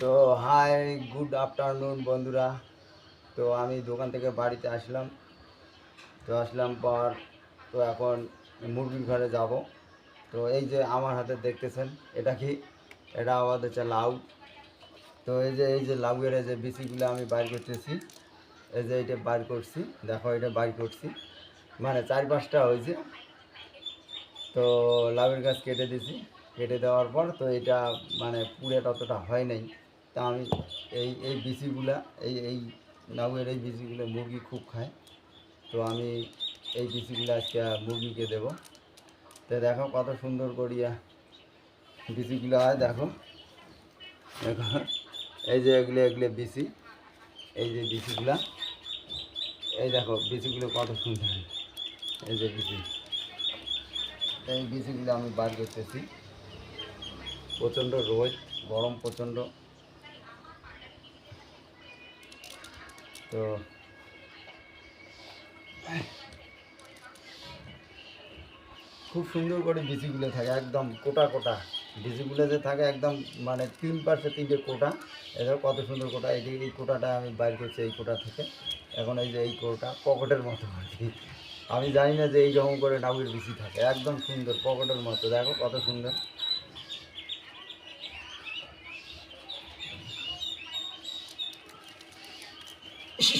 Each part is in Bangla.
তো হাই গুড আফটারনুন বন্ধুরা। তো আমি দোকান থেকে বাড়িতে আসলাম। তো আসলাম পর তো এখন মুরগির ঘরে যাব। তো এই যে আমার হাতে দেখতেছেন, এটা কি? এটা আমাদের হচ্ছে লাউ। তো এই যে এই যে লাউয়ের যে বিচিগুলো আমি বাইর করতেছি, এই যে এটা বাইর করছি, দেখো এটা বাইর করছি। মানে চার পাঁচটা হয়েছে তো লাউয়ের গাছ কেটে দিছি। কেটে দেওয়ার পর তো এটা মানে পুরে ততটা হয় নাই। তা আমি এই এই বিচিগুলা, এই এই লাউয়ের এই বিচিগুলো মুরগি খুব খায়। তো আমি এই বিচিগুলো আজকে মুরগিকে দেবো। তো দেখো কত সুন্দর করিয়া বিচিগুলো হয়, দেখো। দেখো, এই যে এগুলো এগুলো বিচি, এই যে বিচিগুলা। এই দেখো, বিচিগুলো কত সুন্দর। এই যে বিচি। এই বিচিগুলো আমি বার করতেছি। প্রচণ্ড রোদ, গরম প্রচণ্ড। তো খুব সুন্দর করে বিচিগুলো থাকে, একদম কোটা কোটা। বিচিগুলো যে থাকে একদম মানে তিন পাশে তিনটে কোটা। এটা কত সুন্দর কোটা, এই যে এই কোটাটা আমি বাইর করছি এই কোটা থেকে। এখন এই যে এই কোটা, পকেটের মতো আর আমি জানি না যে এই রকম করে নাউয়ের বিচি থাকে, একদম সুন্দর, পকেটের মতো। দেখো কত সুন্দর। এই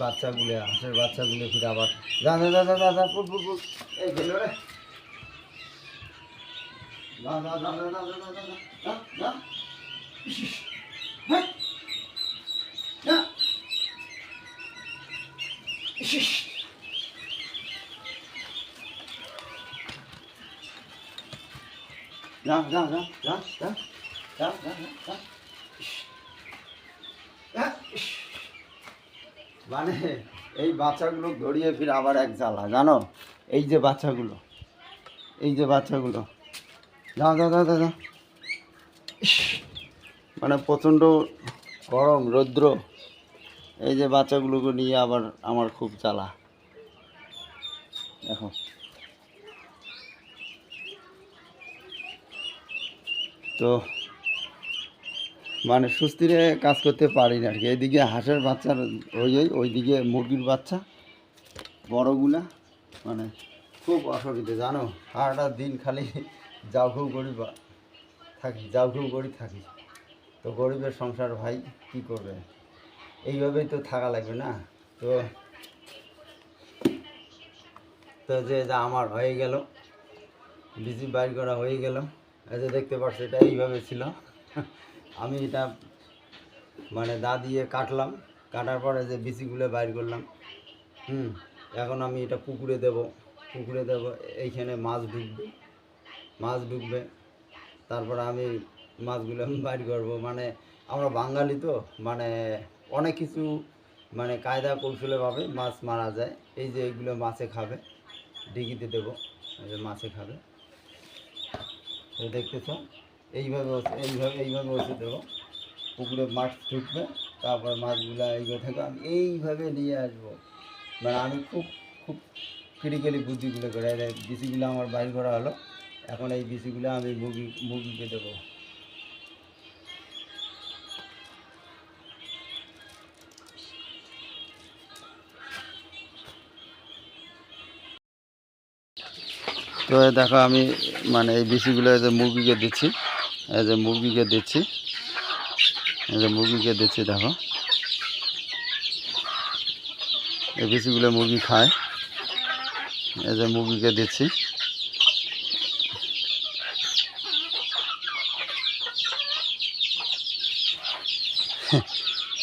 বাচ্চাগুলো, হাঁসের বাচ্চাগুলো ফিরে আবার যা যা যা যা যা ফুট ফুট ফুট এই গেল মানে এই বাচ্চাগুলো গড়িয়ে ফিরে আবার এক জ্বালা, জানো? এই যে বাচ্চাগুলো, এই যে বাচ্চাগুলো। দাও দাও দাও। মানে প্রচণ্ড গরম, রৌদ্র। এই যে বাচ্চাগুলোকে নিয়ে আবার আমার খুব জ্বালা। দেখো। তো মানে সুস্থিরে কাজ করতে পারি না আর কি এইদিকে হাঁসের বাচ্চার ওই ওই, ওইদিকে মুরগির বাচ্চা, বড়গুলা মানে খুব অসুবিধে, জানো? সারাটা দিন খালি যাও ঘু করি বা- থাকি, যাও ঘু করি থাকি। তো গরিবের সংসার ভাই কি করবে? এইভাবেই তো থাকা লাগবে না? তো তো যে যা আমার হয়ে গেল, বিজি বাইর করা হয়ে গেল, এই যে দেখতে পাচ্ছ এটা এইভাবে ছিল। আমি এটা মানে দা দিয়ে কাটলাম, কাটার পরে যে বিচিগুলো বাইর করলাম। হুম, এখন আমি এটা পুকুরে দেব পুকুরে দেব, এইখানে মাছ ঢুকবে। মাছ ঢুকবে। তারপরে আমি মাছগুলো বাইর করব। মানে আমরা বাঙালি তো মানে অনেক কিছু মানে কায়দা কৌশলেভাবে মাছ মারা যায়। এই যে এইগুলো মাছে খাবে, ডিগিতে দেবো যে মাছে খাবে। দেখতেছ? এইভাবে এইভাবে এইভাবে ওষুধ দেবো। পুকুরে মাছ ঢুকবে, তারপর মাছগুলো এইগুলো থেকে আমি এইভাবে নিয়ে আসব। মানে আমি খুব খুব ক্রিটিক্যালি বুদ্ধিগুলো করে, এই আমার বাইর করা হলো। এখন এই বিচিগুলো আমি মুরগি মুরগিকে দেবো। তো দেখো আমি মানে এই বিচিগুলো এই যে মুরগিকে দিচ্ছি, এই যে মুরগিকে দিচ্ছি, এই যে মুরগিকে দিচ্ছি দেখো। এই বিচিগুলো মুরগি খায়, এই যে মুরগিকে দিচ্ছি।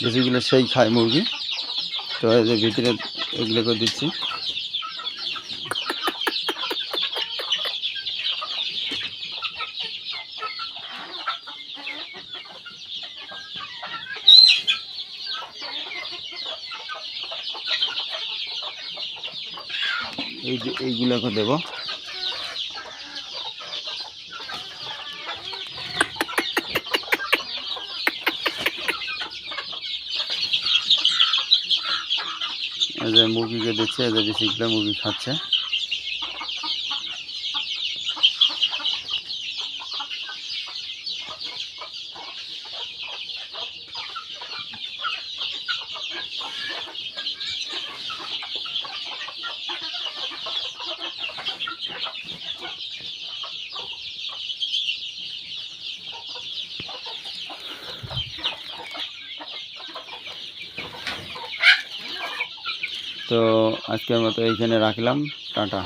বিচিগুলো সেই খায় মুরগি। তো এই যে ভিতরে এগুলোকে দিচ্ছি। এই যে এইগুলোকে দেবো। যে মুরগিকে দেখছে যে বিসিগুলো মুরগি খাচ্ছে। তো আজকের মতো এইখানে রাখলাম। টাটা।